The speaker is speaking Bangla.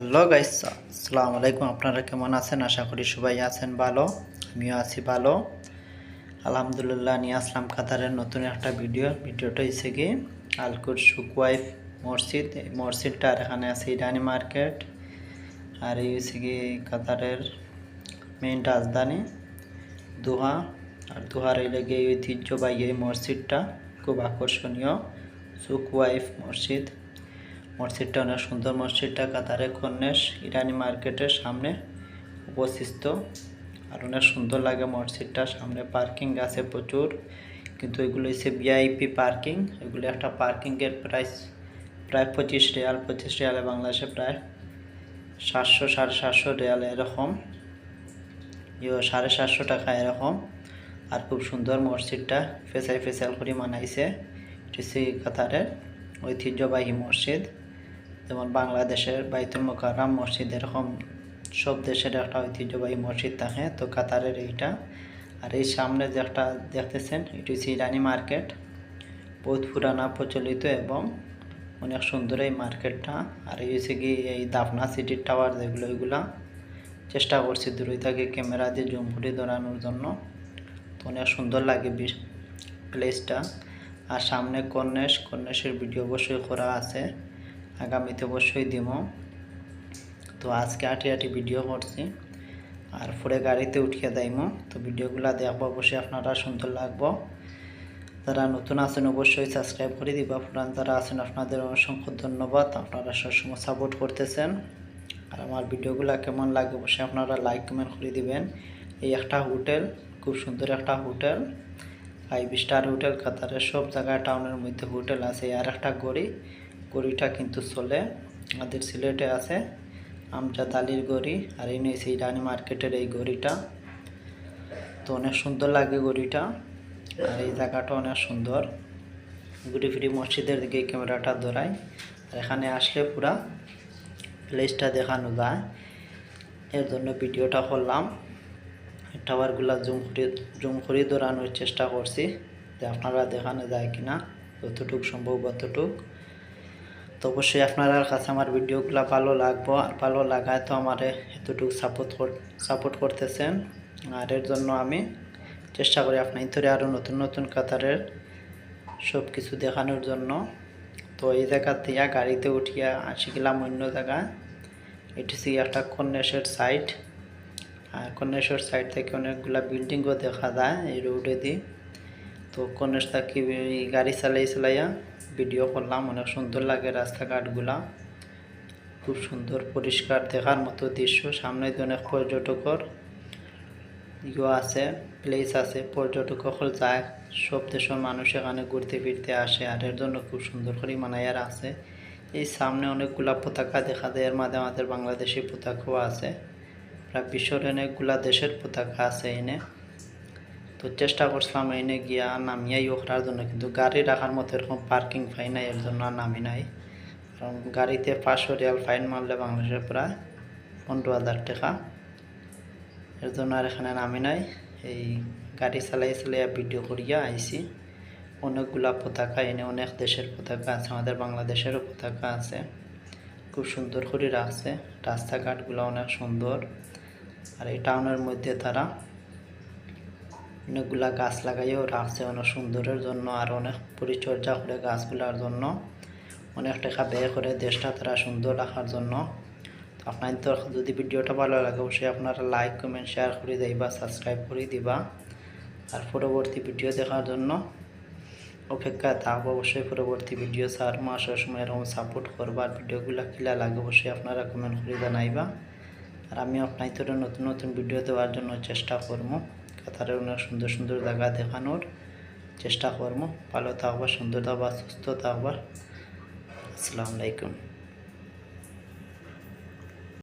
হ্যালো গাইস, আসসালামু আলাইকুম। আপনারা কেমন আছেন? আশা করি সবাই আছেন ভালো, আমিও আছি ভালো। আলহামদুলিল্লাহ, নিয়ে আসলাম কাতারের নতুন একটা ভিডিও। ভিডিওটা হচ্ছে কি, আলকুর সুকওয়াইফ মসজিদ। এই মসজিদটার এখানে আছে ইরানি মার্কেট। আর এই হচ্ছে কি, কাতারের মেইন রাজধানী, দোহা। আর দোহার এই লেগে ঐতিহ্যবাহী এই মসজিদটা। খুব আকর্ষণীয় সুকওয়াইফ মসজিদ। মসজিদটা অনেক সুন্দর মসজিদটা কাতারে কন্যাস ইরানি মার্কেটের সামনে উপস্থিত আর অনেক সুন্দর লাগে মসজিদটা, সামনে পার্কিং আছে প্রচুর। কিন্তু এগুলো হচ্ছে ভিআইপি পার্কিং। এগুলো একটা পার্কিংয়ের প্রাইস, প্রায় পঁচিশ রিয়াল, পঁচিশ রিয়ালে বাংলাদেশে প্রায় সাতশো, সাড়ে সাতশো রিয়াল এরকম। সাড়ে সাতশো টাকা এরকম। আর খুব সুন্দর মসজিদটা ফেসাই ফেসাল করে মানাইছে কাতারের ঐতিহ্যবাহী মসজিদ। যেমন বাংলাদেশের বাইতুল মোকাররাম মসজিদ এরকম সব দেশের একটা ঐতিহ্যবাহী মসজিদ থাকে, তো কাতারের এইটা। আর এই সামনে যে একটা দেখতেছেন, এটি হচ্ছে ইরানি মার্কেট, বহুত পুরানা, প্রচলিত এবং অনেক সুন্দর এই মার্কেটটা। আর এই হচ্ছে কি এই দাফনা সিটির টাওয়ার যেগুলো, ওইগুলা চেষ্টা করছি দূরে থেকে ক্যামেরা দিয়ে জুম করে ধরানোর জন্য। তো অনেক সুন্দর লাগে প্লেসটা আর সামনে কন্যাস কন্যাসের ভিডিও অবশ্যই করা আছে। আগামীতে অবশ্যই দিব। তো আজকে আটি আটি ভিডিও করছি। আর পরে গাড়িতে উঠিয়ে দেয়মো তো ভিডিওগুলো দেখব, অবশ্যই আপনারা সুন্দর লাগবো। যারা নতুন আছেন, অবশ্যই সাবস্ক্রাইব করে দিবা। পুরান যারা আছেন, আপনাদের অসংখ্য ধন্যবাদ। আপনারা সবসময় সাপোর্ট করতেছেন। আর আমার ভিডিওগুলো কেমন লাগে, অবশ্যই আপনারা লাইক কমেন্ট করে দিবেন। এই একটা হোটেল, খুব সুন্দর একটা হোটেল। ফাইভ স্টার হোটেল, কাতারের সব জায়গায় টাউনের মধ্যে হোটেল আছে। আর একটা গড়ি গড়িটা কিন্তু চলে। আমাদের সিলেটে আছে আমজাদ আলীর গড়ি আর এই নিয়েছে ইরানি মার্কেটের এই গড়িটা তো অনেক সুন্দর লাগে গড়িটা আর এই জায়গাটা অনেক সুন্দর। ঘুরি ফিরি মসজিদের দিকে ক্যামেরাটা ধরাই, আর এখানে আসলে পুরা প্লেসটা দেখানো যায়। এর জন্য ভিডিওটা করলাম। টাওয়ারগুলা জুম করে জুম করে ধরানোর চেষ্টা করছি যে আপনারা দেখানো যায় কিনা, যতটুক সম্ভব অতটুক। তো অবশ্যই আপনার কাছে আমার ভিডিওগুলো ভালো লাগবো, আর ভালো লাগায় তো আমার এতটুকু সাপোর্ট সাপোর্ট করতেছেন। আর এর জন্য আমি চেষ্টা করি আপনার ধরে আরও নতুন নতুন কাতারের সব কিছু দেখানোর জন্য। তো এই জায়গা দিয়া গাড়িতে উঠিয়া আসি গেলাম অন্য জায়গায়। এটি সি একটা কন্যাসের সাইট আর কন্যাশ্বর সাইড থেকে অনেকগুলা বিল্ডিংও দেখা যায় এই রোডে দিয়ে। তো কন্যাস থাকি গাড়ি চালাই চালাইয়া ভিডিও করলাম, অনেক সুন্দর লাগে রাস্তাঘাটগুলা। খুব সুন্দর, পরিষ্কার দেখার মতো দৃশ্য। সামনে অনেক পর্যটকর ইয়ে আছে প্লেস আছে পর্যটক সকল যায়। সব দেশের মানুষ এখানে ঘুরতে ফিরতে আসে আর এর জন্য খুব সুন্দর করে মানাইয়ার আছে। এই সামনে অনেকগুলা পতাকা দেখা যায়, এর মাঝে আমাদের বাংলাদেশি পতাকাও আছে। প্রায় বিশ্বের অনেকগুলা দেশের পতাকা আছে এনে। তো চেষ্টা করছিলাম এনে গিয়া নামিয়াই ওখার জন্য, কিন্তু গাড়ি রাখার মতো এরকম পার্কিং ফাইন নাই, এর জন্য নামি নাই। কারণ গাড়িতে পাঁচশো রিয়াল ফাইন মারলে বাংলাদেশের প্রায় পনেরো হাজার টাকা। এর জন্য আর এখানে নামি নাই। এই গাড়ি চালাই চালাইয়া ভিডিও করিয়া আইছি। অনেকগুলা পতাকা এনে, অনেক দেশের পতাকা আছে, আমাদের বাংলাদেশেরও পতাকা আছে। খুব সুন্দর করে রাখছে। রাস্তাঘাটগুলো অনেক সুন্দর। আর এই টাউনের মধ্যে তারা অনেকগুলা গাছ লাগাইও রাখছে অনেক সুন্দরের জন্য আর অনেক পরিচর্যা করে গাছগুলার জন্য। অনেক টাকা ব্যয় করে দেশটা তারা সুন্দর রাখার জন্য। আপনার তো যদি ভিডিওটা ভালো লাগে, অবশ্যই আপনারা লাইক কমেন্ট শেয়ার করে দিবা সাবস্ক্রাইব করে দিবা। আর পরবর্তী ভিডিও দেখার জন্য অপেক্ষা থাকব, অবশ্যই পরবর্তী ভিডিও সার মাস সময় এরকম সাপোর্ট করবার ভিডিওগুলো কিলা লাগে, অবশ্যই আপনারা কমেন্ট করে জানাইবা। আর আমি আপনার নতুন নতুন ভিডিও দেওয়ার জন্য চেষ্টা করব। কাতারের অনেক সুন্দর সুন্দর জায়গা দেখানোর চেষ্টা করব। ভালো থাকবা সুন্দর থাকবা সুস্থ থাকবা আসসালামু আলাইকুম।